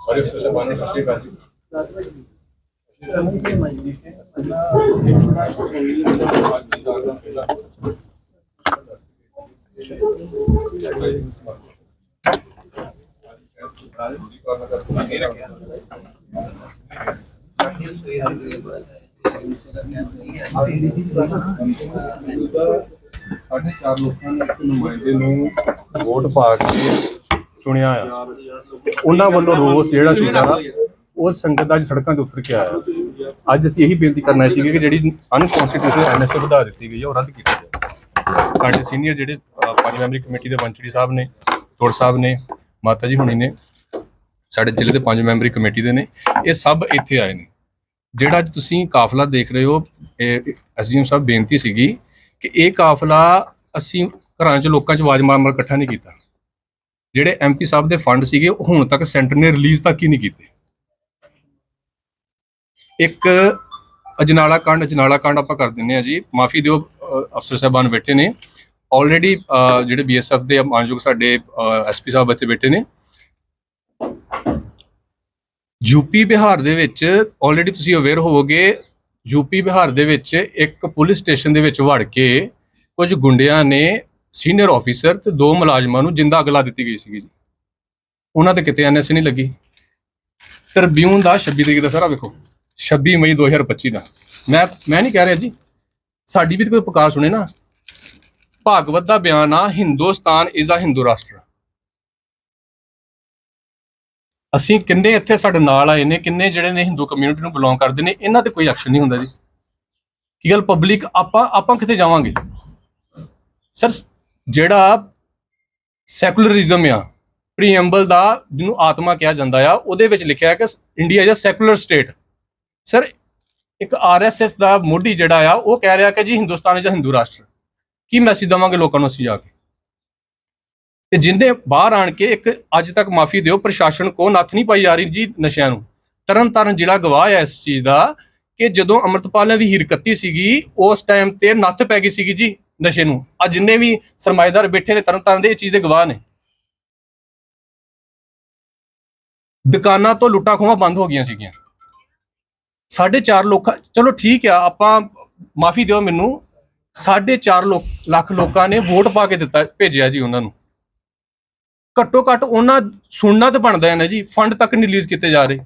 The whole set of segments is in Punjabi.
ਸਾਰੇ ਅਫਸਰ ਬਾਨੇ ਸ੍ਰੀ ਸਾਡੇ ਚਾਰ ਲੋਕਾਂ ਨੇ ਇੱਕ ਨੁਮਾਇੰਦੇ ਨੂੰ ਵੋਟ ਪਾ ਕੇ ਚੁਣਿਆ ਆ। ਉਹਨਾਂ ਵੱਲੋਂ ਰੋਸ ਜਿਹੜਾ ਸੀਗਾ ਉਹ ਸੰਗਤ ਅੱਜ ਸੜਕਾਂ ਤੇ ਉਤਰ ਕੇ ਆਇਆ। ਅੱਜ ਅਸੀਂ ਇਹੀ ਬੇਨਤੀ ਕਰਨਾ ਸੀਗੇ ਕਿ ਜਿਹੜੀ ਅਨਕਨਸਟੀਟਿਊਸ਼ਨਲ ਐਨਐਸਏ ਵਧਾ ਦਿੱਤੀ ਗਈ ਹੈ ਉਹ ਰੱਦ ਕੀਤੀ ਜਾਵੇ। ਸਾਡੇ ਸੀਨੀਅਰ ਜਿਹੜੇ ਪੰਜ ਮੈਂਬਰੀ ਕਮੇਟੀ ਦੇ ਵੰਚੜੀ ਸਾਹਿਬ ਨੇ ਤੋੜ ਸਾਹਿਬ ਨੇ, ਮਾਤਾ ਜੀ ਹੁਣੀ ਨੇ, ਸਾਡੇ ਜ਼ਿਲ੍ਹੇ ਦੇ ਪੰਜ ਮੈਂਬਰੀ ਕਮੇਟੀ ਦੇ ਨੇ, ਇਹ ਸਭ ਇੱਥੇ ਆਏ ਨੇ। ਜਿਹੜਾ ਅੱਜ ਤੁਸੀਂ ਕਾਫਲਾ ਦੇਖ ਰਹੇ ਹੋ ਐਸਡੀਐਮ ਸਾਹਿਬ ਬੇਨਤੀ ਸੀਗੀ ਕਿ ਇਹ ਕਾਫਲਾ ਅਸੀਂ ਘਰਾਂ 'ਚ ਲੋਕਾਂ 'ਚ ਆਵਾਜ਼ ਮਾਰ-ਮਾਰ ਇਕੱਠਾ ਨਹੀਂ ਕੀਤਾ। ਜਿਹੜੇ ਐਮਪੀ ਸਾਹਿਬ ਦੇ ਫੰਡ ਸੀਗੇ ਉਹ ਹੁਣ ਤੱਕ ਸੈਂਟਰ ਨੇ ਰਿਲੀਜ਼ ਤੱਕ ਹੀ ਨਹੀਂ ਕੀਤੇ। ਇੱਕ ਅਜਨਾਲਾ ਕਾਂਡ ਅਜਨਾਲਾ ਕਾਂਡ ਆਪਾਂ ਕਰ ਦਿੰਨੇ ਆ ਜੀ। ਮਾਫੀ ਦਿਓ ਅਫਸਰ ਸਾਹਿਬਾਨ ਬੈਠੇ ਨੇ। ਆਲਰੇਡੀ ਜਿਹੜੇ ਬੀਐਸਐਫ ਦੇ ਮਾਨਯੋਗ ਸਾਡੇ ਐਸਪੀ ਸਾਹਿਬ ਇੱਥੇ ਬੈਠੇ ਨੇ। ਯੂਪੀ ਬਿਹਾਰ ਦੇ ਵਿੱਚ ਆਲਰੇਡੀ ਤੁਸੀਂ ਅਵੇਅਰ ਹੋਵੋਗੇ, ਯੂਪੀ ਬਿਹਾਰ ਦੇ ਵਿੱਚ ਇੱਕ ਪੁਲਿਸ ਸਟੇਸ਼ਨ ਦੇ ਵਿੱਚ ਵੜ ਕੇ ਕੁਝ ਗੁੰਡਿਆਂ ਨੇ ਸੀਨੀਅਰ ਆਫੀਸਰ ਤੇ ਦੋ ਮੁਲਾਜ਼ਮਾਂ ਨੂੰ ਜਿੰਦਾ ਅਗਲਾ ਦਿੱਤੀ ਗਈ ਸੀਗੀ ਜੀ। ਉਹਨਾਂ ਤੇ ਕਿਤੇ ਐਨਐਸ ਨਹੀਂ ਲੱਗੀ। ਟ੍ਰਿਬਿਊਨ ਦਾ 26 ਤਰੀਕ ਦਾ ਸਾਰਾ ਵੇਖੋ 26 ਮਈ 2025 ਦਾ। ਮੈਂ ਮੈਂ ਨਹੀਂ ਕਹਿ ਰਿਹਾ ਜੀ। ਸਾਡੀ ਵੀ ਤਾਂ ਕੋਈ ਪੁਕਾਰ ਸੁਣੇ ਨਾ। ਭਾਗਵਤ ਦਾ ਬਿਆਨ ਆ, ਹਿੰਦੁਸਤਾਨ ਇਜ਼ ਅ ਹਿੰਦੂ ਰਾਸ਼ਟਰ। ਅਸੀਂ ਕਿੰਨੇ ਇੱਥੇ ਸਾਡੇ ਨਾਲ ਆਏ ਨੇ, ਕਿੰਨੇ ਜਿਹੜੇ ਨੇ ਹਿੰਦੂ ਕਮਿਊਨਿਟੀ ਨੂੰ ਬਿਲੋਂਗ ਕਰਦੇ ਨੇ, ਇਹਨਾਂ ਤੇ ਕੋਈ ਐਕਸ਼ਨ ਨਹੀਂ ਹੁੰਦਾ ਜੀ। ਕੀ ਗੱਲ ਪਬਲਿਕ ਆਪਾਂ ਆਪਾਂ ਕਿੱਥੇ ਜਾਵਾਂਗੇ? ਸਰ ਜਿਹੜਾ ਸੈਕੂਲਰਿਜ਼ਮ ਆ ਪ੍ਰੀਐਂਬਲ ਦਾ ਜਿਹਨੂੰ ਆਤਮਾ ਕਿਹਾ ਜਾਂਦਾ ਆ, ਉਹਦੇ ਵਿੱਚ ਲਿਖਿਆ ਕਿ India is a secular state sir ਇੱਕ ਆਰਐਸਐਸ ਦਾ ਮੋਢੀ ਜਿਹੜਾ ਆ, ਉਹ ਕਹਿ ਰਿਹਾ ਕਿ ਜੀ ਹਿੰਦੁਸਤਾਨ ਇਜ਼ ਅ ਹਿੰਦੂ ਰਾਸ਼ਟਰ। ਕੀ ਮੈਸੇਜ ਦਵਾਂਗੇ ਲੋਕਾਂ ਨੂੰ ਅਸੀਂ ਜਾ ਕੇ? ਤੇ ਜਿੰਦੇ ਬਾਹਰ ਆਣ ਕੇ ਇੱਕ ਅੱਜ ਤੱਕ ਮਾਫੀ ਦਿਓ, ਪ੍ਰਸ਼ਾਸਨ ਕੋ ਨੱਥ ਨਹੀਂ ਪਾਈ ਜਾ ਰਹੀ ਜੀ ਨਸ਼ਿਆਂ ਨੂੰ। ਤਰਨ ਤਾਰਨ ਜ਼ਿਲ੍ਹਾ ਗਵਾਹ ਹੈ ਇਸ ਚੀਜ਼ ਦਾ ਕਿ ਜਦੋਂ ਅਮਰਤਪਾਲ ਨੇ ਦੀ ਹੀਰਕੱਤੀ ਸੀਗੀ, ਉਸ ਟਾਈਮ ਤੇ ਨੱਥ ਪੈ ਗਈ ਸੀਗੀ ਜੀ ਨਸ਼ੇ ਨੂੰ। ਆ ਜਿੰਨੇ ਵੀ ਸਰਮਾਏਦਾਰ ਬੈਠੇ ਨੇ ਤਰਨ ਤਾਰਨ ਦੇ, ਇਹ ਚੀਜ਼ ਦੇ ਗਵਾਹ ਨੇ। ਦੁਕਾਨਾਂ ਤੋਂ ਲੁੱਟਾਂ ਖੋਹਾਂ ਬੰਦ ਹੋ ਗਈਆਂ ਸੀਗੀਆਂ। ਸਾਢੇ ਚਾਰ ਲੋਕਾਂ, ਚਲੋ ਠੀਕ ਆ, ਆਪਾਂ ਮਾਫੀ ਦਿਓ ਮੈਨੂੰ। ਸਾਢੇ ਚਾਰ ਲੋਕ, ਲੱਖ ਲੋਕਾਂ ਨੇ ਵੋਟ ਪਾ ਕੇ ਦਿੱਤਾ, ਭੇਜਿਆ ਜੀ ਉਹਨਾਂ ਨੂੰ। ਘੱਟੋ ਘੱਟ ਉਹਨਾਂ ਸੁਣਨਾ ਤੇ ਬਣਦਾ ਹੈ ਨਾ ਜੀ ਫੰਡ ਤੱਕ ਨਹੀਂ ਰਿਲੀਜ਼ ਕੀਤੇ ਜਾ ਰਹੇ।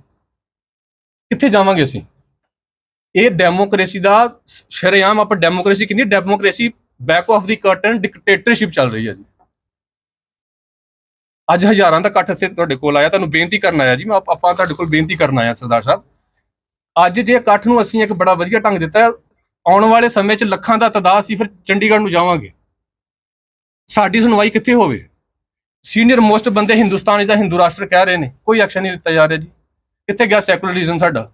ਕਿੱਥੇ ਜਾਵਾਂਗੇ ਅਸੀਂ? ਇਹ ਡੈਮੋਕ੍ਰੇਸੀ ਦਾ ਸ਼ਰੇਆਮ ਆਪਾਂ ਡੈਮੋਕ੍ਰੇਸੀ ਕਹਿੰਦੀ democracy back of the curtain dictatorship ਚੱਲ ਰਹੀ ਹੈ ਜੀ। ਅੱਜ ਹਜ਼ਾਰਾਂ ਦਾ ਇਕੱਠ ਇੱਥੇ ਤੁਹਾਡੇ ਕੋਲ ਆਇਆ, ਤੁਹਾਨੂੰ ਬੇਨਤੀ ਕਰਨ ਆਇਆ ਜੀ, ਮੈਂ ਆਪਾਂ ਤੁਹਾਡੇ ਕੋਲ ਬੇਨਤੀ ਕਰਨ ਆਇਆ ਸਰਦਾਰ ਸਾਹਿਬ। ਅੱਜ ਜੇ ਇਕੱਠ ਨੂੰ ਅਸੀਂ ਇੱਕ ਬੜਾ ਵਧੀਆ ਢੰਗ ਦਿੱਤਾ, ਆਉਣ ਵਾਲੇ ਸਮੇਂ 'ਚ ਲੱਖਾਂ ਦਾ ਤਦਾਦ ਅਸੀਂ ਫਿਰ ਚੰਡੀਗੜ੍ਹ ਨੂੰ ਜਾਵਾਂਗੇ। ਸਾਡੀ ਸੁਣਵਾਈ ਕਿੱਥੇ ਹੋਵੇ? ਸੀਨੀਅਰ ਮੋਸਟ ਬੰਦੇ ਹਿੰਦੁਸਤਾਨ ਦਾ ਹਿੰਦੂ ਰਾਸ਼ਟਰ ਕਹਿ ਰਹੇ ਨੇ। ਕੋਈ ਐਕਸ਼ਨ ਨਹੀਂ ਦਿੱਤਾ ਜਾ ਰਿਹਾ ਜੀ। ਕਿੱਥੇ ਗਿਆ ਸੈਕੂਲਰਿਜ਼ਮ ਸਾਡਾ?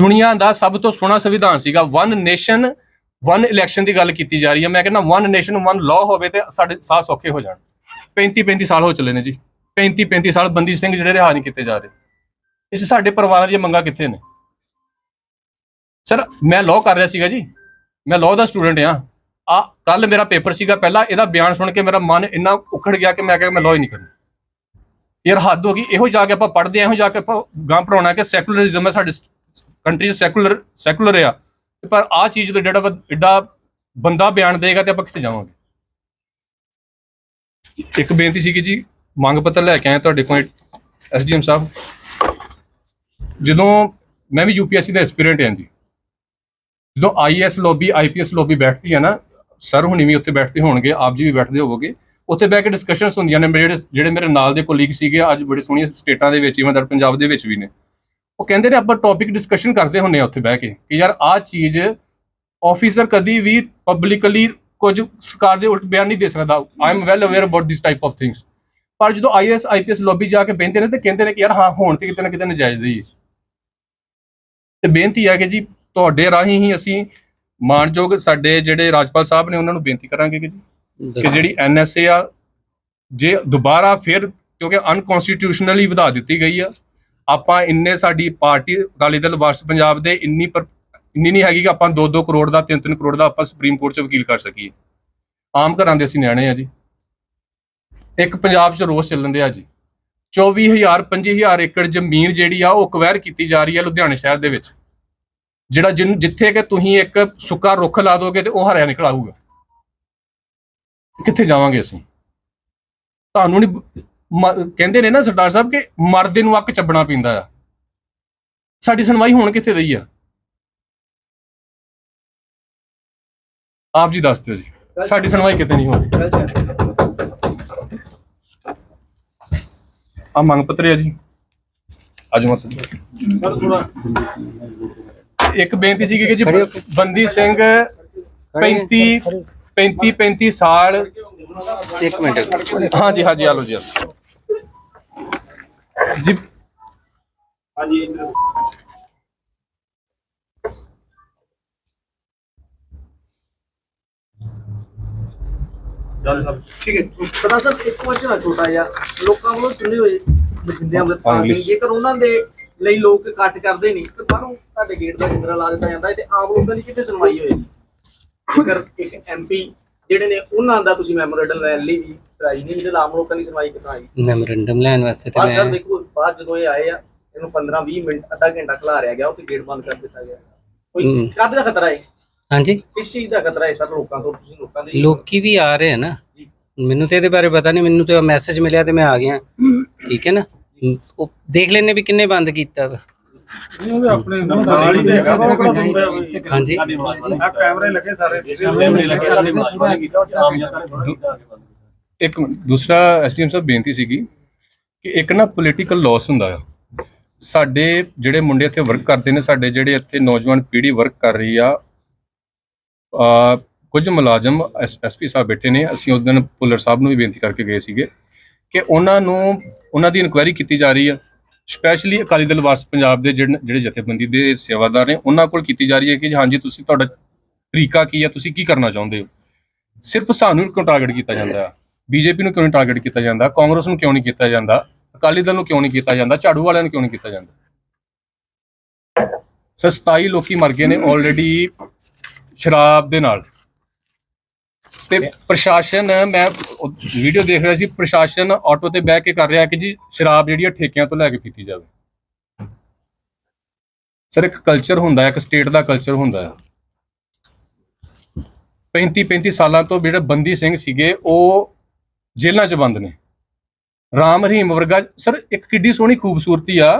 ਦੁਨੀਆ ਦਾ ਸਭ ਤੋਂ ਸੋਹਣਾ ਸੰਵਿਧਾਨ ਸੀਗਾ। ਵਨ ਨੇਸ਼ਨ ਵਨ ਇਲੈਕਸ਼ਨ ਦੀ ਗੱਲ ਕੀਤੀ ਜਾ ਰਹੀ ਹੈ। ਮੈਂ ਕਹਿੰਦਾ ਵਨ ਨੇਸ਼ਨ ਵਨ ਲਾਅ ਹੋਵੇ ਤੇ ਸਾਡੇ ਸਾਹ ਸੌਖੇ ਹੋ ਜਾਣ। 35 35 ਸਾਲ ਹੋ ਚੱਲੇ ਨੇ ਜੀ। 35 35 ਸਾਲ ਬੰਦੀ ਸਿੰਘ ਜਿਹੜੇ ਰਿਹਾ ਨਹੀਂ ਕੀਤੇ ਜਾ ਰਹੇ। ਇਸ ਸਾਡੇ ਪਰਿਵਾਰਾਂ ਦੀਆਂ ਮੰਗਾਂ ਕਿੱਥੇ ਨੇ? ਸਰ ਮੈਂ ਲਾਅ ਕਰ ਰਿਹਾ ਸੀਗਾ ਜੀ। ਮੈਂ ਲਾਅ ਦਾ ਸਟੂਡੈਂਟ ਆ ਆ ਕੱਲ ਮੇਰਾ ਪੇਪਰ ਸੀਗਾ ਪਹਿਲਾਂ, ਇਹਦਾ ਬਿਆਨ ਸੁਣ ਕੇ ਮੇਰਾ ਮਨ ਇੰਨਾ ਉਖੜ ਗਿਆ ਕਿ ਮੈਂ ਕਿਹਾ ਮੈਂ ਲਾਅ ਹੀ ਨਹੀਂ ਕਰਨਾ। ਯਾਰ ਹੱਦ ਹੋ ਗਈ, ਇਹੋ ਜਾ ਕੇ ਆਪਾਂ ਪੜ੍ਹਦੇ ਆ, ਇਹੋ ਜਾ ਕੇ ਆਪਾਂ ਗਾਂ ਪੜਾਉਣਾ ਕਿ ਸੈਕੂਲਰਿਜ਼ਮ ਹੈ ਸਾਡੇ ਕੰਟਰੀ 'ਚ ਸੈਕੂਲਰ ਸੈਕੂਲਰ ਆ। ਤੇ ਪਰ ਆ ਚੀਜ਼ ਤੇ ਜਿਹੜਾ ਐਡਾ ਬੰਦਾ ਬਿਆਨ ਦੇਗਾ ਤੇ ਆਪਾਂ ਕਿੱਥੇ ਜਾਵਾਂਗੇ? ਇੱਕ ਬੇਨਤੀ ਸੀ ਕਿ ਜੀ, ਮੰਗ ਪੱਤਰ ਲੈ ਕੇ ਆਏ ਤੁਹਾਡੇ ਕੋਲ ਐਸਡੀਐਮ ਸਾਹਿਬ। ਜਦੋਂ ਮੈਂ ਵੀ ਯੂਪੀਐਸਸੀ ਦਾ ਐਸਪੀਰੈਂਟ ਹਾਂ ਜੀ, ਜਦੋਂ ਆਈਐਸ ਲੌਬੀ ਆਈਪੀਐਸ ਲੋਬੀ ਬੈਠਦੀ ਹੈ ਨਾ ਸਰ ਹੁਣੀ ਵੀ ਉੱਥੇ ਬੈਠਦੇ ਹੋਣਗੇ, ਆਪ ਜੀ ਵੀ ਬੈਠਦੇ ਹੋਵੋਗੇ। ਉੱਥੇ ਬਹਿ ਕੇ ਡਿਸਕਸ਼ਨਸ ਹੁੰਦੀਆਂ ਨੇ, ਮੇਰੇ ਜਿਹੜੇ ਜਿਹੜੇ ਮੇਰੇ ਨਾਲ ਦੇ ਕੋਲੀਗ ਸੀਗੇ, ਅੱਜ ਬੜੇ ਸੋਹਣੀਆਂ ਸਟੇਟਾਂ ਦੇ ਵਿੱਚ ਇਵਨ ਪੰਜਾਬ ਦੇ ਵਿੱਚ ਵੀ ਨੇ। ਉਹ ਕਹਿੰਦੇ ਨੇ, ਆਪਾਂ ਟੌਪਿਕ ਡਿਸਕਸ਼ਨ ਕਰਦੇ ਹੁੰਨੇ ਆ ਉੱਥੇ ਬਹਿ ਕੇ ਕਿ ਯਾਰ ਆਹ ਚੀਜ਼ ਆਫੀਸਰ ਕਦੀ ਵੀ ਪਬਲਿਕਲੀ ਕੁਝ ਸਰਕਾਰ ਦੇ ਉਲਟ ਬਿਆਨ ਨਹੀਂ ਦੇ ਸਕਦਾ। I am well aware about this type of things ਪਰ ਜਦੋਂ ਆਈਐਸ ਆਈਪੀਐਸ ਲੋਬੀ ਜਾ ਕੇ ਬਹਿੰਦੇ ਨੇ, ਤੇ ਕਹਿੰਦੇ ਨੇ ਕਿ ਯਾਰ ਹਾਂ, ਹੋਣ ਤੇ ਕਿਤੇ ਨਾ ਕਿਤੇ ਨਜਾਇਜ਼ ਦੀ ਤੇ ਬੇਨਤੀ ਹੈ ਕਿ ਜੀ, ਤੁਹਾਡੇ ਰਾਹੀਂ ਹੀ ਅਸੀਂ ਮਾਨਯੋਗ ਸਾਡੇ ਜਿਹੜੇ ਰਾਜਪਾਲ ਸਾਹਿਬ ਨੇ ਉਹਨਾਂ ਨੂੰ ਬੇਨਤੀ ਕਰਾਂਗੇ ਕਿ ਜੀ ਕਿ ਜਿਹੜੀ ਐਨਐਸਏ ਆ ਜੇ ਦੁਬਾਰਾ ਫਿਰ ਕਿਉਂਕਿ ਅਨਕਨਸਟੀਟਿਊਸ਼ਨਲੀ ਵਧਾ ਦਿੱਤੀ ਗਈ ਆ ਆਪਾਂ ਇੰਨੇ ਸਾਡੀ ਪਾਰਟੀ ਅਕਾਲੀ ਦਲ ਵਾਰਸ ਪੰਜਾਬ ਦੇ ਇੰਨੀ ਪਰ ਇੰਨੀ ਨਹੀਂ ਹੈਗੀ ਕਿ ਆਪਾਂ 2-2 ਕਰੋੜ ਦਾ 3-3 ਕਰੋੜ ਦਾ ਆਪਾਂ ਸੁਪਰੀਮ ਕੋਰਟ 'ਚ ਵਕੀਲ ਕਰ ਸਕੀਏ। ਆਮ ਘਰਾਂ ਦੇ ਅਸੀਂ ਨਿਆਣੇ ਆ ਜੀ। ਇੱਕ ਪੰਜਾਬ 'ਚ ਰੋਸ ਚੱਲਣ ਦੇ ਆ ਜੀ 24000 25000 ਏਕੜ ਜ਼ਮੀਨ ਜਿਹੜੀ ਆ ਉਹ ਅਕਵਾਇਰ ਕੀਤੀ ਜਾ ਰਹੀ ਹੈ ਲੁਧਿਆਣਾ ਸ਼ਹਿਰ ਦੇ ਵਿੱਚ। ਜਿਹੜਾ ਜਿਨ ਜਿੱਥੇ ਕਿ ਤੁਸੀਂ ਇੱਕ ਸੁੱਕਾ ਰੁੱਖ ਲਾ ਦੋਗੇ ਤੇ ਉਹ ਹਰਿਆ ਨਿਕਲ ਆਊਗਾ। ਕਿੱਥੇ ਜਾਵਾਂਗੇ ਅਸੀਂ? ਤੁਹਾਨੂੰ ਨਹੀਂ ਕਹਿੰਦੇ ਨੇ ਨਾ ਸਰਦਾਰ ਸਾਹਿਬ ਕਿ ਮਰਦੇ ਨੂੰ ਅੱਕ ਚੱਬਣਾ ਪੈਂਦਾ ਆ। ਸਾਡੀ ਸੁਣਵਾਈ ਹੁਣ ਕਿੱਥੇ ਰਹੀ ਆ? ਆਪ ਜੀ ਦੱਸ ਦਿਓ ਜੀ। ਸਾਡੀ ਸੁਣਵਾਈ ਕਿਤੇ ਨਹੀਂ ਹੋ ਰਹੀ। ਆ ਮੰਗ ਪੱਤਰ ਹੈ ਜੀ। ਅੱਜ ਮਤ ਇੱਕ ਬੇਨਤੀ ਸੀ ਕਿ ਜੀ ਬੰਦੀ ਸਿੰਘ 35 35 35 ਸਾਲ। ਇੱਕ ਮਿੰਟ। ਹਾਂਜੀ ਹਾਂਜੀ ਆ ਲਓ ਜੀ ਆ ਲਓ। ਜੀ। ਠੀਕ ਹੈ। ਸਦਾ ਸਰ ਇੱਕ ਕੁਐਸਚਨ ਆ ਛੋਟਾ ਜਿਹਾ ਲੋਕਾਂ ਵੱਲੋਂ ਚੁਣੇ ਹੋਏ ਬਠਿੰਡੇ ਅੰਮ੍ਰਿਤਪਾਲ ਸਿੰਘ। ਜੇਕਰ ਉਹਨਾਂ ਦੇ ਲਈ ਲੋਕ ਇਕੱਠ ਕਰਦੇ ਨਹੀਂ ਤੇ ਬਾਹਰੋਂ ਤੁਹਾਡੇ ਗੇਟ ਦਾ ਜਿੰਦਰਾ ਲਾ ਦਿੱਤਾ ਜਾਂਦਾ ਹੈ ਤੇ ਆਮ ਲੋਕਾਂ ਦੀ ਕਿੱਥੇ ਸੁਣਵਾਈ ਹੋਏਗੀ ਜੇਕਰ ਇੱਕ ਐਮਪੀ ਜਿਹੜੇ ਨੇ ਉਹਨਾਂ ਦਾ ਤੁਸੀਂ ਮੈਮੋਰੈਂਡਮ ਰੈਲੀ ਵੀ ਕਰਾਈ ਨਹੀਂ ਤੇ ਆਮ ਲੋਕਾਂ ਦੀ ਸੁਣਵਾਈ ਆਈ ਮੈਮੋਰੈਂਡਮ ਲੈਣ ਵਾਸਤੇ ਤੇ ਬਾਹਰ ਸਰ ਮੈਂ ਦੇਖੋ ਬਾਹਰ ਜਦੋਂ ਇਹ ਆਏ ਆ ਇਹਨੂੰ 15 20 ਮਿੰਟ ਅੱਧਾ ਘੰਟਾ ਖਿਲਾਰਿਆ ਗਿਆ ਉਹ ਤੇ ਗੇਟ ਬੰਦ ਕਰ ਦਿੱਤਾ ਗਿਆ ਕੋਈ। ਕਦ ਦਾ ਖਤਰਾ ਹੈ ਹਾਂਜੀ ਕਿਸ ਚੀਜ਼ ਦਾ ਖਤਰਾ ਹੈ ਸਰ ਲੋਕਾਂ ਤੋਂ ਤੁਸੀਂ ਲੋਕਾਂ ਦੇ ਲੋਕੀ ਵੀ ਆ ਰਹੇ ਆ ਨਾ। ਮੈਨੂੰ ਤੇ ਇਹਦੇ ਬਾਰੇ ਪਤਾ ਨਹੀਂ ਮੈਨੂੰ ਤੇ ਮੈਸੇਜ ਮਿਲਿਆ ਤੇ ਮੈਂ ਆ ਗਿਆ। ਠੀਕ ਹੈ ਨਾ? ਉਹ ਦੇਖ ਲੈਣੇ ਵੀ ਕਿੰਨੇ ਬੰਦ ਕੀਤਾ ਵਾ। ਹਾਂਜੀ। ਇੱਕ ਮਿੰਟ, ਦੂਸਰਾ ਐਸਡੀਐਮ ਸਾਹਿਬ ਬੇਨਤੀ ਸੀਗੀ ਕਿ ਇੱਕ ਨਾ ਪੋਲੀਟੀਕਲ ਲਾਸ ਹੁੰਦਾ ਆ। ਸਾਡੇ ਜਿਹੜੇ ਮੁੰਡੇ ਇੱਥੇ ਵਰਕ ਕਰਦੇ ਨੇ ਸਾਡੇ ਜਿਹੜੇ ਇੱਥੇ ਨੌਜਵਾਨ ਪੀੜ੍ਹੀ ਵਰਕ ਕਰ ਰਹੀ ਆ ਆ ਕੁਝ ਮੁਲਾਜ਼ਮ ਐਸਪੀ ਸਾਹਿਬ ਬੈਠੇ ਨੇ। ਅਸੀਂ ਉਸ ਦਿਨ ਪੁੱਲਰ ਸਾਹਿਬ ਨੂੰ ਵੀ ਬੇਨਤੀ ਕਰਕੇ ਗਏ ਸੀਗੇ ਕਿ ਉਹਨਾਂ ਨੂੰ, ਉਹਨਾਂ ਦੀ ਇਨਕੁਆਇਰੀ ਕੀਤੀ ਜਾ ਰਹੀ ਆ। ਸਪੈਸ਼ਲੀ ਅਕਾਲੀ ਦਲ ਵਾਰਸ ਪੰਜਾਬ ਦੇ ਜਿਹੜੇ ਜਿਹੜੇ ਜਥੇਬੰਦੀ ਦੇ ਸੇਵਾਦਾਰ ਨੇ, ਉਹਨਾਂ ਕੋਲ ਕੀਤੀ ਜਾ ਰਹੀ ਹੈ ਕਿ ਹਾਂਜੀ, ਤੁਸੀਂ ਤੁਹਾਡਾ ਤਰੀਕਾ ਕੀ ਹੈ ਤੁਸੀਂ ਕੀ ਕਰਨਾ ਚਾਹੁੰਦੇ ਹੋ? ਸਿਰਫ ਸਾਨੂੰ ਕਿਉਂ ਟਾਰਗੇਟ ਕੀਤਾ ਜਾਂਦਾ ਹੈ ਬੀਜੇਪੀ ਨੂੰ ਕਿਉਂ ਨਹੀਂ ਟਾਰਗੇਟ ਕੀਤਾ ਜਾਂਦਾ? ਕਾਂਗਰਸ ਨੂੰ ਕਿਉਂ ਨਹੀਂ ਕੀਤਾ ਜਾਂਦਾ? ਅਕਾਲੀ ਦਲ ਨੂੰ ਕਿਉਂ ਨਹੀਂ ਕੀਤਾ ਜਾਂਦਾ? ਝਾੜੂ ਵਾਲਿਆਂ ਨੂੰ ਕਿਉਂ ਨਹੀਂ ਕੀਤਾ ਜਾਂਦਾ? ਸਰ 27 ਲੋਕੀ ਮਰ ਗਏ ਨੇ ਆਲਰੇਡੀ ਸ਼ਰਾਬ ਦੇ ਨਾਲ। ਤੇ ਪ੍ਰਸ਼ਾਸਨ ਮੈਂ ਵੀਡੀਓ ਦੇਖ ਰਿਹਾ ਸੀ ਪ੍ਰਸ਼ਾਸਨ ਆਟੋ ਤੇ ਬਹਿ ਕੇ ਕਰ ਰਿਹਾ ਕਿ ਜੀ ਸ਼ਰਾਬ ਜਿਹੜੀ ਆ ਠੇਕਿਆਂ ਤੋਂ ਲੈ ਕੇ ਪੀਤੀ ਜਾਵੇ। ਸਰ ਇੱਕ ਕਲਚਰ ਹੁੰਦਾ ਹੈ ਇੱਕ ਸਟੇਟ ਦਾ ਕਲਚਰ ਹੁੰਦਾ ਹੈ 35 35 ਸਾਲਾਂ ਤੋਂ ਜਿਹੜੇ ਬੰਦੀ ਸਿੰਘ ਸੀਗੇ ਉਹ ਜੇਲ੍ਹਾਂ 'ਚ ਬੰਦ ਨੇ। ਰਾਮ ਰਹੀਮ ਵਰਗਾ ਸਰ ਇੱਕ ਕਿੱਡੀ ਸੋਹਣੀ ਖੂਬਸੂਰਤੀ ਆ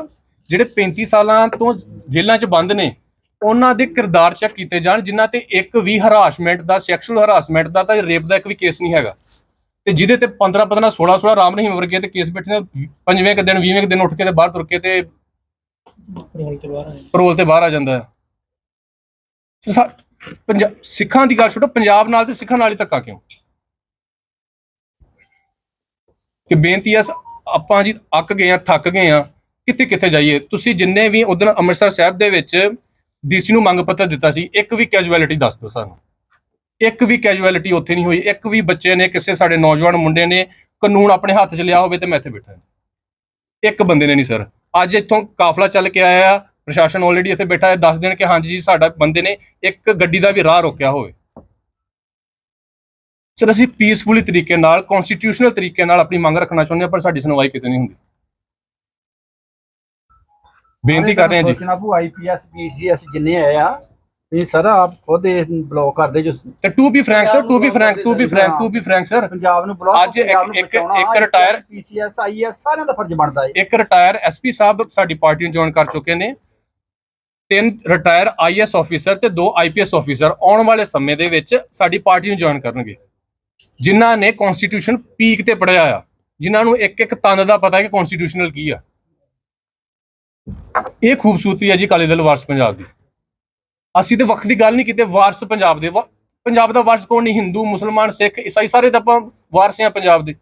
ਜਿਹੜੇ 35 ਸਾਲਾਂ ਤੋਂ ਜੇਲ੍ਹਾਂ 'ਚ ਬੰਦ ਨੇ ਉਹਨਾਂ ਦੇ ਕਿਰਦਾਰ ਚੈੱਕ ਕੀਤੇ ਜਾਣ ਜਿਨ੍ਹਾਂ ਤੇ ਇੱਕ ਵੀ ਹਰਾਸਮੈਂਟ ਦਾ ਸੈਕਸ਼ੂਅਲ ਹਰਾਸਮੈਂਟ ਦਾ ਤਾਂ ਰੇਪ ਦਾ ਇੱਕ ਵੀ ਕੇਸ ਨਹੀਂ ਹੈਗਾ। ਤੇ ਜਿਹਦੇ ਤੇ 15 15 16 16 ਰਾਮ ਰਹੀਮ ਵਰਗੇ ਤੇ ਕੇਸ ਬੈਠੇ ਨੇ ਪੰਜਵੇਂ ਕੁ ਦਿਨ 20ਵੇਂ ਕੁ ਦਿਨ ਉੱਠ ਕੇ ਤੇ ਬਾਹਰ ਤੁਰ ਕੇ ਤੇ ਪਰੋਲ ਤੇ ਬਾਹਰ ਆ ਜਾਂਦਾ। ਹੈ। ਪੰਜਾਬ ਸਿੱਖਾਂ ਦੀ ਗੱਲ ਛੱਡੋ ਪੰਜਾਬ ਨਾਲ ਤੇ ਸਿੱਖਾਂ ਨਾਲ ਹੀ ਧੱਕਾ ਕਿਉਂ? ਕਿ ਬੇਨਤੀ ਆ ਆਪਾਂ ਜੀ ਅੱਕ ਗਏ ਆ ਥੱਕ ਗਏ ਆ ਕਿੱਥੇ ਕਿੱਥੇ ਜਾਈਏ? ਤੁਸੀਂ ਜਿੰਨੇ ਵੀ ਉਦੋਂ ਅੰਮ੍ਰਿਤਸਰ ਸਾਹਿਬ ਦੇ ਵਿੱਚ ਡੀਸੀ ਨੂੰ ਮੰਗ ਪੱਤਰ ਦਿੱਤਾ ਸੀ, ਇੱਕ ਵੀ ਕੈਜੁਅਲਿਟੀ ਦੱਸ ਦਿਓ ਸਾਨੂੰ। ਇੱਕ ਵੀ ਕੈਜੁਅਲਿਟੀ ਉੱਥੇ ਨਹੀਂ ਹੋਈ, ਇੱਕ ਵੀ ਬੱਚੇ ਨੇ, ਕਿਸੇ ਸਾਡੇ ਨੌਜਵਾਨ ਮੁੰਡੇ ਨੇ ਕਾਨੂੰਨ ਆਪਣੇ ਹੱਥ 'ਚ ਲਿਆ ਹੋਵੇ ਤੇ ਮੈਂ ਇੱਥੇ ਬੈਠਾ ਇੱਕ ਬੰਦੇ ਨੇ ਨਹੀਂ, ਸਰ। ਅੱਜ ਇੱਥੋਂ ਕਾਫਲਾ ਚੱਲ ਕੇ ਆਇਆ ਪ੍ਰਸ਼ਾਸਨ ਆਲਰੇਡੀ ਇੱਥੇ ਬੈਠਾ ਹੈ, ਦੱਸ ਦੇਣ ਕਿ ਹਾਂਜੀ ਜੀ, ਸਾਡਾ ਬੰਦੇ ਨੇ ਇੱਕ ਗੱਡੀ ਦਾ ਵੀ ਰਾਹ ਰੋਕਿਆ ਹੋਵੇ। ਸਰ, ਅਸੀਂ ਪੀਸਫੁਲੀ ਤਰੀਕੇ ਨਾਲ ਕਨਸਟੀਟਿਊਸ਼ਨਲ ਤਰੀਕੇ ਨਾਲ ਆਪਣੀ ਮੰਗ ਰੱਖਣਾ ਚਾਹੁੰਦੇ ਹਾਂ, ਪਰ ਸਾਡੀ ਸੁਣਵਾਈ ਕਿਤੇ ਨਹੀਂ ਹੁੰਦੀ। ਬੇਨਤੀ ਕਰ ਰਹੇ ਹਾਂ ਜੀ। ਸੋਚਣਾ ਭੂ ਆਈਪੀਐਸ ਪੀਸੀਐਸ ਜਿੰਨੇ ਆਏ ਆ ਇਹ ਸਰ ਆਪ ਖੁਦ ਇਹ ਬਲੌਕ ਕਰਦੇ ਜੋ ਤੇ to be frank sir to be frank to be frank to be frank sir Punjab ਨੂੰ ਬਲੌਕ ਅੱਜ ਇੱਕ- ਇੱਕ- retire- ਪੀਸੀਐਸ ਆਈਐਸ ਸਾਰਿਆਂ ਦਾ ਫਰਜ਼ ਬਣਦਾ ਹੈ ਇੱਕ ਰਿਟਾਇਰ ਐਸਪੀ ਸਾਹਿਬ ਸਾਡੀ ਪਾਰਟੀ ਨੂੰ ਜੁਆਇਨ ਕਰ ਚੁੱਕੇ ਨੇ। ਤਿੰਨ ਰਿਟਾਇਰ ਆਈਐਸ ਆਫੀਸਰ ਤੇ ਦੋ ਆਈਪੀਐਸ ਆਫੀਸਰ ਆਉਣ ਵਾਲੇ ਸਮੇਂ ਦੇ ਵਿੱਚ ਸਾਡੀ ਪਾਰਟੀ ਨੂੰ ਜੁਆਇਨ ਕਰਨਗੇ। ਜਿਨ੍ਹਾਂ ਨੇ ਕਨਸਟੀਟਿਊਸ਼ਨ ਪੀਕ ਤੇ ਪੜਿਆ ਆ। ਜਿਨ੍ਹਾਂ ਨੂੰ ਇੱਕ ਇੱਕ ਤੰਦ ਦਾ ਪਤਾ ਹੈ ਕਿ ਕਨਸਟੀਟਿਊਸ਼ਨਲ ਕੀ ਆ। ਇਹ ਖੂਬਸੂਰਤੀ ਹੈ ਜੀ ਅਕਾਲੀ ਦਲ ਵਾਰਸ ਪੰਜਾਬ ਦੀ। ਅਸੀਂ ਤੇ ਵਕਤ ਦੀ ਗੱਲ ਨਹੀਂ ਕੀਤੀ, ਵਾਰਸ ਪੰਜਾਬ ਦੇ। ਵਾ- ਪੰਜਾਬ ਦਾ ਵਾਰਸ ਕੌਣ ਨਹੀਂ? ਹਿੰਦੂ, ਮੁਸਲਮਾਨ, ਸਿੱਖ, ਈਸਾਈ, ਸਾਰੇ ਤਾਂ ਆਪਾਂ ਵਾਰਸ ਆ ਪੰਜਾਬ ਦੇ।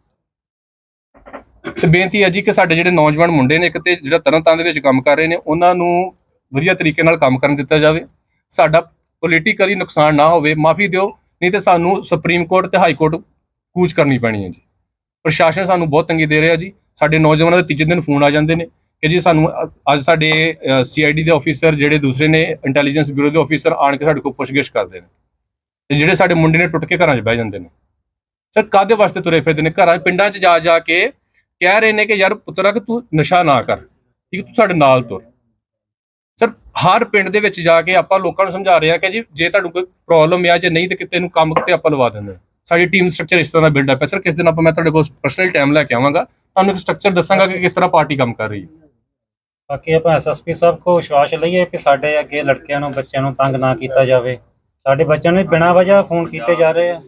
ਤੇ ਬੇਨਤੀ ਹੈ ਜੀ ਕਿ ਸਾਡੇ ਜਿਹੜੇ ਨੌਜਵਾਨ ਮੁੰਡੇ ਨੇ ਇੱਕ ਤੇ ਜਿਹੜਾ ਤਰਨਤਾਰਨ ਦੇ ਵਿੱਚ ਕੰਮ ਕਰ ਰਹੇ ਨੇ, ਉਹਨਾਂ ਨੂੰ ਵਧੀਆ ਤਰੀਕੇ ਨਾਲ ਕੰਮ ਕਰਨ ਦਿੱਤਾ ਜਾਵੇ। ਸਾਡਾ ਪੋਲੀਟੀਕਲੀ ਨੁਕਸਾਨ ਨਾ ਹੋਵੇ, ਮਾਫੀ ਦਿਓ, ਨਹੀਂ ਤੇ ਸਾਨੂੰ ਸੁਪਰੀਮ ਕੋਰਟ ਤੇ ਹਾਈ ਕੋਰਟ ਕੂਚ ਕਰਨੀ ਪੈਣੀ ਹੈ ਜੀ। ਪ੍ਰਸ਼ਾਸਨ ਸਾਨੂੰ ਬਹੁਤ ਤੰਗੀ ਦੇ ਰਿਹਾ ਜੀ। ਸਾਡੇ ਨੌਜਵਾਨਾਂ ਦੇ ਤੀਜੇ ਦਿਨ ਫੋਨ ਆ ਜਾਂਦੇ ਨੇ। ਕਿ ਜੀ ਸਾਨੂੰ ਅੱਜ ਸਾਡੇ ਸੀਆਈਡੀ ਦੇ ਆਫੀਸਰ ਜਿਹੜੇ ਦੂਸਰੇ ਨੇ ਇੰਟੈਲੀਜੈਂਸ ਬਿਊਰੋ ਦੇ ਆਫੀਸਰ ਆਣ ਕੇ ਸਾਡੇ ਕੋਲ ਪੁੱਛਗਿੱਛ ਕਰਦੇ ਨੇ। ਤੇ ਜਿਹੜੇ ਸਾਡੇ ਮੁੰਡੇ ਨੇ ਟੁੱਟ ਕੇ ਘਰਾਂ 'ਚ ਬਹਿ ਜਾਂਦੇ ਨੇ। ਸਰ ਕਾਦੇ ਵਾਸਤੇ ਤੁਰੇ ਫਿਰਦੇ ਨੇ? ਘਰਾਂ ਪਿੰਡਾਂ 'ਚ ਜਾ ਜਾ ਕੇ ਕਹਿ ਰਹੇ ਨੇ ਕਿ ਯਾਰ ਪੁੱਤਰਾ ਕਿ ਤੂੰ ਨਸ਼ਾ ਨਾ ਕਰ ਠੀਕ ਹੈ, ਤੂੰ ਸਾਡੇ ਨਾਲ ਤੁਰ। ਸਰ ਹਰ ਪਿੰਡ ਦੇ ਵਿੱਚ ਜਾ ਕੇ ਆਪਾਂ ਲੋਕਾਂ ਨੂੰ ਸਮਝਾ ਰਹੇ ਹਾਂ ਕਿ ਜੀ ਜੇ ਤੁਹਾਨੂੰ ਕੋਈ ਪ੍ਰੋਬਲਮ ਆ ਜੇ ਨਹੀਂ ਤੇ ਕਿਤੇ ਨੂੰ ਕੰਮ ਤੇ ਆਪਾਂ ਲਵਾ ਦਿੰਦੇ ਹਾਂ। ਸਾਡੀ ਟੀਮ ਸਟਰਕਚਰ ਇਸ ਤਰ੍ਹਾਂ ਦਾ ਬਿਲਡ ਅਪ ਹੈ। ਸਰ ਕਿਸ ਦਿਨ ਆਪਾਂ ਮੈਂ ਤੁਹਾਡੇ ਕੋਲ ਪਰਸਨਲ ਟਾਈਮ ਲੈ ਕੇ ਆਵਾਂਗਾ ਤੁਹਾਨੂੰ ਇੱਕ ਸਟਰਕਚਰ ਦੱਸਾਂਗਾ ਕਿ ਕਿਸ ਤਰ੍ਹਾਂ ਪਾਰਟੀ ਕੰਮ ਕਰ ਰਹੀ ਹੈ। ਬਾਕੀ ਆਪਾਂ ਐਸਐਸਪੀ ਸਾਹਿਬ ਕੋ ਵਿਸ਼ਵਾਸ ਲਈਏ ਕਿ ਸਾਡੇ ਅੱਗੇ ਲੜਕਿਆਂ ਨੂੰ ਬੱਚਿਆਂ ਨੂੰ ਤੰਗ ਨਾ ਕੀਤਾ ਜਾਵੇ। ਸਾਡੇ ਬੱਚਿਆਂ ਨੂੰ ਬਿਨਾਂ ਵਜ੍ਹਾ ਫੋਨ ਕੀਤੇ ਜਾ ਰਹੇ ਆ।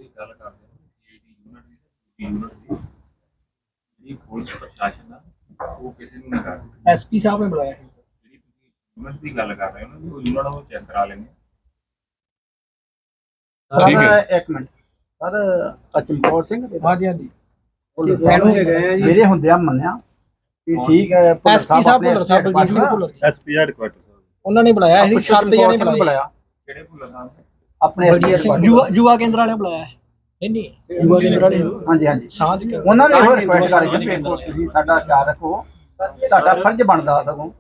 ਜਿਹੜੀ ਪੁਲਿਸ ਪ੍ਰਸ਼ਾਸਨ ਆ ਉਹ ਕਿਸੇ ਨੂੰ ਨਾ ਕਰ ਐਸਪੀ ਸਾਹਿਬ ਨੇ ਬੁਲਾਇਆ ਸੀ। ਜਿਹੜੀ ਤੁਸੀਂ ਯੂਨਿਟ ਦੀ ਗੱਲ ਕਰ ਰਹੇ ਹੋ ਨਾ ਜੀ, ਉਹ ਯੂਨਿਟ ਉਹ ਚੈੱਕ ਕਰਾ ਲੈਂਦੇ ਠੀਕ ਹੈ। ਸਰ ਇੱਕ ਮਿੰਟ। ਸਰ ਅਚਮਕੌਰ ਸਿੰਘ ਹਾਂਜੀ ਹਾਂਜੀ। ਗਏ ਆ ਜੀ। ਮੇਰੇ ਹੁੰਦਿਆਂ ਮੰਨਿਆ। ਕਿ ਠੀਕ ਹੈ ਐਸਪੀ ਸਾਹਿਬ ਆਪਣੇ ਭੁੱਲਰ ਸਾਹਿਬ ਬਲਜੀਤ ਸਿੰਘ ਭੁੱਲਰ ਐਸਪੀ ਹੈਡਕੁਆਟਰ ਉਹਨਾਂ ਨੇ ਬੁਲਾਇਆ ਸੀ ਸੱਤ ਜਣੇ ਬੁਲਾਇਆ? ਕਿਹੜੇ ਭੁੱਲਰ ਸਾਹਿਬ ਆਪਣੇ ਜੂਆ ਜੂਆ ਕੇਂਦਰ ਵਾਲੇ ਬੁਲਾਇਆ ਨਹੀਂ ਨਹੀਂ। ਜੂਆ ਕੇਂਦਰ ਵਾਲੇ ਹਾਂਜੀ ਹਾਂਜੀ। ਸਾਂਝ ਕੇ। ਉਹਨਾਂ ਨੇ ਇਹੋ ਰਿਕੁਐਸਟ ਕਰੀ ਕਿ ਵੇਖੋ ਤੁਸੀਂ ਸਾਡਾ ਖਿਆਲ ਰੱਖੋ। ਸਾਡਾ ਫਰਜ਼ ਬਣਦਾ ਸਗੋਂ।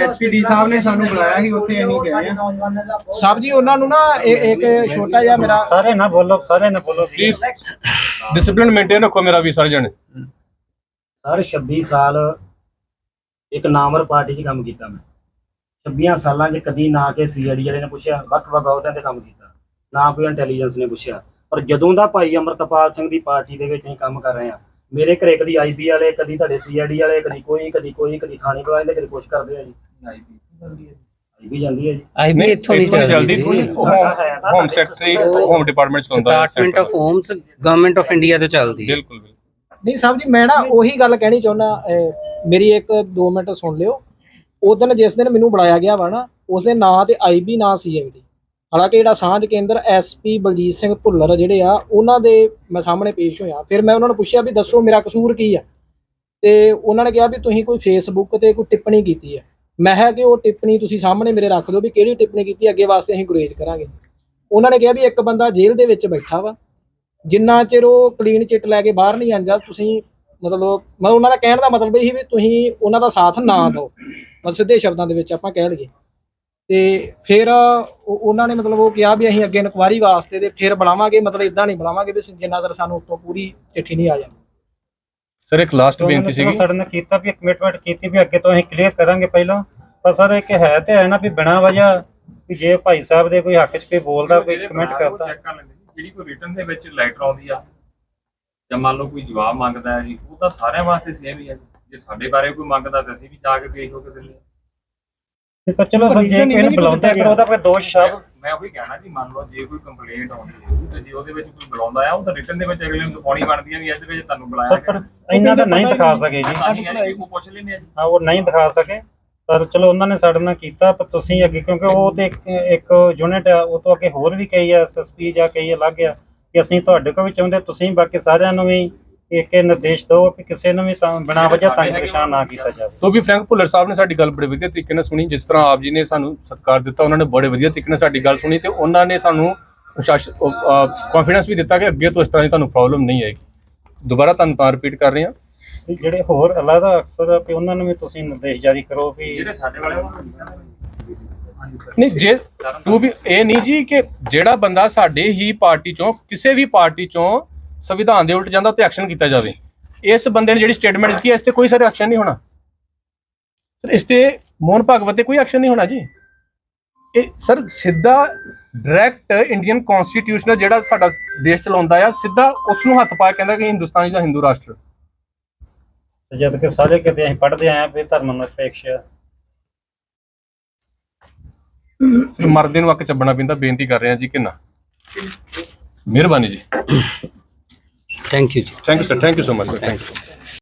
ਐਸਪੀਡੀ ਸਾਹਿਬ ਨੇ ਸਾਨੂੰ ਬੁਲਾਇਆ ਸੀ ਉੱਥੇ ਅਸੀਂ ਗਏ ਆ ਸਾਹਿਬ ਜੀ ਉਹਨਾਂ ਨੂੰ ਨਾ ਇਹ- ਇੱਕ ਛੋਟਾ ਜਿਹਾ ਮੇਰਾ ਸਾਰੇ ਨਾ ਬੋਲੋ ਸਾਰੇ ਨਾ ਬੋਲੋ। ਪਲੀਜ਼ ਡਿਸਪਲਿਨ ਮੇਨਟੇਨ ਰੱਖੋ ਮੇਰਾ ਵੀ ਸਾਰੇ ਜਣੇ। ਸਰ 26 ਸਾਲ ਇੱਕ ਨਾਮਰ ਪਾਰਟੀ 'ਚ ਕੰਮ ਕੀਤਾ ਮੈਂ। 26 ਸਾਲਾਂ 'ਚ ਕਦੀ ਨਾ ਕਿ ਸੀਆਈਡੀ ਵਾਲੇ ਨੇ ਪੁੱਛਿਆ ਵੱਖ-ਵੱਖ ਅਹੁਦਿਆਂ ਤੇ ਕੰਮ ਕੀਤਾ। ਨਾ ਕੋਈ ਇੰਟੈਲੀਜੈਂਸ ਨੇ ਪੁੱਛਿਆ। ਪਰ ਜਦੋਂ ਦਾ ਭਾਈ ਅਮਰਤਪਾਲ ਸਿੰਘ ਦੀ ਪਾਰਟੀ ਦੇ ਵਿੱਚ ਅਸੀਂ ਕੰਮ ਕਰ ਰਹੇ ਹਾਂ ਮੇਰੇ ਘਰੇ ਕਦੀ ਆਈਪੀ ਵਾਲੇ ਕਦੀ ਤੁਹਾਡੇ ਸੀਆਈਡੀ ਵਾਲੇ ਕਦੀ ਕੋਈ ਕਦੀ ਕੋਈ ਕਦੀ ਥਾਣੇ ਕੋਲ ਆਉਂਦੇ ਕਦੀ ਕੁਛ ਕਰਦੇ ਆ ਜੀ। ਆਈਪੀ ਜਾਂਦੀ ਹੈ ਜੀ। ਆਈ ਵੀ ਇੱਥੋਂ ਨਹੀਂ ਚੱਲਦੀ ਜਲਦੀ ਹੋਮ ਸੈਕਟਰੀ ਹੋਮ ਡਿਪਾਰਟਮੈਂਟ ਚਲਾਉਂਦਾ ਹੈ। Department of homes government of India ਤੋਂ ਚੱਲਦੀ ਹੈ। ਬਿਲਕੁਲ। ਨਹੀਂ ਸਾਹਿਬ ਜੀ, ਮੈਂ ਨਾ ਉਹੀ ਗੱਲ ਕਹਿਣੀ ਚਾਹੁੰਦਾ ਮੇਰੀ ਇੱਕ 2 ਮਿੰਟ ਸੁਣ ਲਿਓ। ਉਸ ਦਿਨ ਜਿਸ ਦਿਨ ਮੈਨੂੰ ਬੁਲਾਇਆ ਗਿਆ ਵਾ ਨਾ, ਉਸ ਦੇ ਨਾਂ ਤੇ ਆਈਬੀ ਨਾਂ ਸੀਆਈਡੀ ਹਾਲਾਂਕਿ ਜਿਹੜਾ ਸਾਂਝ ਕੇਂਦਰ ਐਸਪੀ ਬਲਜੀਤ ਸਿੰਘ ਭੁੱਲਰ ਜਿਹੜੇ ਆ, ਉਹਨਾਂ ਦੇ ਮੈਂ ਸਾਹਮਣੇ ਪੇਸ਼ ਹੋਇਆ। ਫਿਰ ਮੈਂ ਉਹਨਾਂ ਨੂੰ ਪੁੱਛਿਆ ਵੀ ਦੱਸੋ ਮੇਰਾ ਕਸੂਰ ਕੀ ਆ? ਤੇ ਉਹਨਾਂ ਨੇ ਕਿਹਾ ਵੀ ਤੁਸੀਂ ਕੋਈ ਫੇਸਬੁੱਕ ਤੇ ਕੋਈ ਟਿੱਪਣੀ ਕੀਤੀ ਹੈ ਮੈਂ ਕਿਹਾ ਕਿ ਉਹ ਟਿੱਪਣੀ ਤੁਸੀਂ ਸਾਹਮਣੇ ਮੇਰੇ ਰੱਖ ਦਿਓ ਵੀ ਕਿਹੜੀ ਟਿੱਪਣੀ ਕੀਤੀ, ਅੱਗੇ ਵਾਸਤੇ ਅਸੀਂ ਗੁਰੇਜ਼ ਕਰਾਂਗੇ। ਉਹਨਾਂ ਨੇ ਕਿਹਾ ਵੀ ਇੱਕ ਬੰਦਾ ਜੇਲ੍ਹ ਦੇ ਵਿੱਚ ਬੈਠਾ ਵਾ ਜਿੰਨਾ ਚਿਰ ਉਹ ਕਲੀਨ ਚਿੱਟ ਲੈ ਕੇ ਬਾਹਰ ਨਹੀਂ ਆਂਦਾ ਤੁਸੀਂ ਮਤਲਬ ਮਤਲਬ ਉਹਨਾਂ ਦਾ ਕਹਿਣ ਦਾ ਮਤਲਬ ਇਹ ਸੀ ਵੀ ਤੁਸੀਂ ਉਹਨਾਂ ਦਾ ਸਾਥ ਨਾ ਦਿਓ। ਮਤਲਬ ਸਿੱਧੇ ਸ਼ਬਦਾਂ ਦੇ ਵਿੱਚ ਆਪਾਂ ਕਹਿ ਲਈਏ। ਤੇ ਫਿਰ ਉਹ- ਉਹਨਾਂ ਨੇ ਮਤਲਬ ਉਹ ਕਿਹਾ ਵੀ ਅਸੀਂ ਅੱਗੇ ਇਨਕੁਆਰੀ ਵਾਸਤੇ ਤੇ ਫਿਰ ਬੁਲਾਵਾਂਗੇ ਮਤਲਬ ਇਦਾਂ ਨਹੀਂ ਬੁਲਾਵਾਂਗੇ ਵੀ ਜਿੰਨਾ ਚਿਰ ਸਾਨੂੰ ਉੱਤੋਂ ਪੂਰੀ ਚਿੱਠੀ ਨਹੀਂ ਆ ਜਾਂਦੀ। ਸਰ ਇੱਕ ਲਾਸਟ ਬੇਨਤੀ ਨੇ ਸੀਗੀ। ਸਾਡੇ ਨਾਲ ਕੀਤਾ ਵੀ ਕਮਿਟਮੈਂਟ ਕੀਤੀ ਵੀ ਅੱਗੇ ਤੋਂ ਅਸੀਂ ਕਲੀਅਰ ਕਰਾਂਗੇ ਪਹਿਲਾਂ। ਪਰ ਸਰ ਇੱਕ ਹੈ ਤੇ ਹੈ ਨਾ ਵੀ ਬਿਨਾਂ ਵਜ੍ਹਾ ਵੀ ਜੇ ਭਾਈ ਸਾਹਿਬ ਦੇ ਕੋਈ ਹੱਕ 'ਚ ਕੋਈ ਬੋਲਦਾ ਕੋਈ ਕਮੈਂਟ ਕਰਦਾ। ਚੈੱਕ ਕਰ ਲੈਂਦੇ। ਜੀ। ਜਿਹੜੀ ਕੋਈ ਰਿਟਰਨ ਦੇ ਵਿੱਚ ਲੈਟਰ ਆਉਂਦੀ ਆ ਜਾਂ ਮੰਨ ਲਓ ਕੋਈ ਜਵਾਬ ਮੰਗਦਾ ਹੈ ਜੀ ਉਹ ਤਾਂ ਸਾਰਿਆਂ ਵਾਸਤੇ ਸੇਮ ਹੀ ਹੈ ਜੀ। ਸਾਡੇ ਬਾਰੇ ਕੋਈ ਮੰਗਦਾ ਤਾਂ ਅਸੀਂ ਵੀ ਜਾ ਕੇ ਪੇਸ਼ ਹੋ ਕੇ ਦਿੰਦੇ ਹਾਂ। ਤੇ ਪਰ ਚਲੋ ਸਰ ਜੇ ਨੂੰ ਬੁਲਾਉਂਦਾ ਫਿਰ ਉਹਦਾ ਕੋਈ ਦੋਸ਼ ਸ਼ਾਬ ਮੈਂ ਉਹੀ ਕਹਿਣਾ ਜੀ ਮੰਨ ਲਓ ਜੇ ਕੋਈ ਕੰਪਲੇਂਟ ਆਉਂਦੀ ਹੈ ਤੇ ਜੇ ਉਹਦੇ ਵਿੱਚ ਕੋਈ ਬੁਲਾਉਂਦਾ ਆ ਉਹ ਤਾਂ ਰਿਟਰਨ ਦੇ ਵਿੱਚ ਅਗਲੇ ਨੂੰ ਦਿਖਾਉਣੀ ਬਣਦੀ ਹੈ ਵੀ ਇਹਦੇ ਵਿੱਚ ਤੁਹਾਨੂੰ ਬੁਲਾਇਆ ਪਰ ਇਹਨਾਂ ਦਾ ਨਹੀਂ ਦਿਖਾ ਸਕੇ ਜੀ। ਤਾਂ ਹੀ ਹੈ ਉਹ ਪੁੱਛ ਲੈਂਦੇ ਆ ਜੀ। ਹਾਂ ਉਹ ਨਹੀਂ ਦਿਖਾ ਸਕੇ। ਪਰ ਚਲੋ ਉਹਨਾਂ ਨੇ ਸਾਡੇ ਨਾਲ ਕੀਤਾ ਪਰ ਤੁਸੀਂ ਅੱਗੇ ਕਿਉਂਕਿ ਉਹ ਤੇ ਇੱਕ- ਇੱਕ ਯੂਨਿਟ ਆ ਉਹ ਤੋਂ ਅੱਗੇ ਹੋਰ ਵੀ ਕਈ ਐਸਐਸਪੀ ਜਾਂ ਕਈ ਅਲੱਗ ਆ ਕਿ ਅਸੀਂ ਤੁਹਾਡੇ ਕੋਲ ਵੀ ਚਾਹੁੰਦੇ ਤੁਸੀਂ ਬਾਕੀ ਸਾਰਿਆਂ ਨੂੰ ਵੀ ਇੱਕ ਇਹ ਨਿਰਦੇਸ਼ ਦਿਓ ਕਿ ਕਿਸੇ ਨੂੰ ਵੀ ਤਾਂ ਬਿਨਾਂ ਵਜ੍ਹਾ ਤੰਗ ਪਰੇਸ਼ਾਨ ਨਾ ਕੀਤਾ ਜਾਵੇ। ਤੋਂ ਵੀ ਫਰੈਂਕ ਭੁੱਲਰ ਸਾਹਿਬ ਨੇ ਸਾਡੀ ਗੱਲ ਬੜੇ ਵਧੀਆ ਤਰੀਕੇ ਨਾਲ ਸੁਣੀ ਜਿਸ ਤਰ੍ਹਾਂ ਆਪ ਜੀ ਨੇ ਸਾਨੂੰ ਸਤਿਕਾਰ ਦਿੱਤਾ ਉਹਨਾਂ ਨੇ ਬੜੇ ਵਧੀਆ ਤਰੀਕੇ ਨਾਲ ਸਾਡੀ ਗੱਲ ਸੁਣੀ ਤੇ ਉਹਨਾਂ ਨੇ ਸਾਨੂੰ ਕੌਨਫੀਡੈਂਸ ਵੀ ਦਿੱਤਾ ਕਿ ਅੱਗੇ ਤੋਂ ਇਸ ਤਰ੍ਹਾਂ ਦੀ ਤੁਹਾਨੂੰ ਪ੍ਰੋਬਲਮ ਨਹੀਂ ਆਏਗੀ। ਦੁਬਾਰਾ ਤੁਹਾਨੂੰ ਤਾਂ ਰਿਪੀਟ ਕਰ ਰਹੇ ਹਾਂ। ਤੇ ਜਿਹੜੇ ਹੋਰ ਅਲੱਗ ਅਫਸਰ ਆ ਕਿ ਉਹਨਾਂ ਨੂੰ ਵੀ ਤੁਸੀਂ ਨਿਰਦੇਸ਼ ਜਾਰੀ ਕਰੋ ਵੀ ਜਿਹੜੇ ਸਾਡੇ ਵਾਲੇ ਉਹਨਾਂ ਨਹੀਂ ਜੇ ਤੂੰ ਵੀ ਇਹ ਨਹੀਂ ਜੀ ਕਿ ਜਿਹੜਾ ਬੰਦਾ ਸਾਡੇ ਹੀ ਪਾਰਟੀ ਚੋਂ ਕਿਸੇ ਵੀ ਪਾਰਟੀ ਚੋਂ ਸੰਵਿਧਾਨ ਦੇ ਉਲਟ ਜਾਂਦਾ ਤੇ ਐਕਸ਼ਨ ਕੀਤਾ ਜਾਵੇ। ਇਸ ਬੰਦੇ ਨੇ ਜਿਹੜੀ ਸਟੇਟਮੈਂਟ ਦਿੱਤੀ ਹੈ ਇਸ ਤੇ ਕੋਈ ਸਰ ਐਕਸ਼ਨ ਨਹੀਂ ਹੋਣਾ। ਸਰ ਇਸ ਤੇ ਮੋਹਨ ਭਾਗਵਤ ਤੇ ਕੋਈ ਐਕਸ਼ਨ ਨਹੀਂ ਹੋਣਾ ਜੀ। ਇਹ ਸਰ ਸਿੱਧਾ ਡਾਇਰੈਕਟ ਇੰਡੀਅਨ ਕਨਸਟੀਟਿਊਸ਼ਨਲ ਜਿਹੜਾ ਸਾਡਾ ਦੇਸ਼ ਚਲਾਉਂਦਾ ਆ ਸਿੱਧਾ ਉਸ ਨੂੰ ਹੱਥ ਪਾ ਕੇ ਕਹਿੰਦਾ ਕਿ ਹਿੰਦੁਸਤਾਨ ਦਾ ਹਿੰਦੂ ਰਾਸ਼ਟਰ। ਤੇ ਜਦ ਕਿ ਸਾਰੇ ਕਿਤੇ ਅਸੀਂ ਪੜ੍ਹਦੇ ਆਏ ਆ ਵੀ ਧਰਮ ਨਿਰਪੇਖ ਮਰਦੇ ਨੂੰ ਅੱਕ ਚੱਬਣਾ ਪੈਂਦਾ ਬੇਨਤੀ ਕਰ ਰਹੇ ਜੀ ਕਿ ਨਾ। ਮਿਹਰਬਾਨੀ ਜੀ। ਥੈਂਕ ਯੂ ਜੀ। Thank you sir thank you so much sir thank you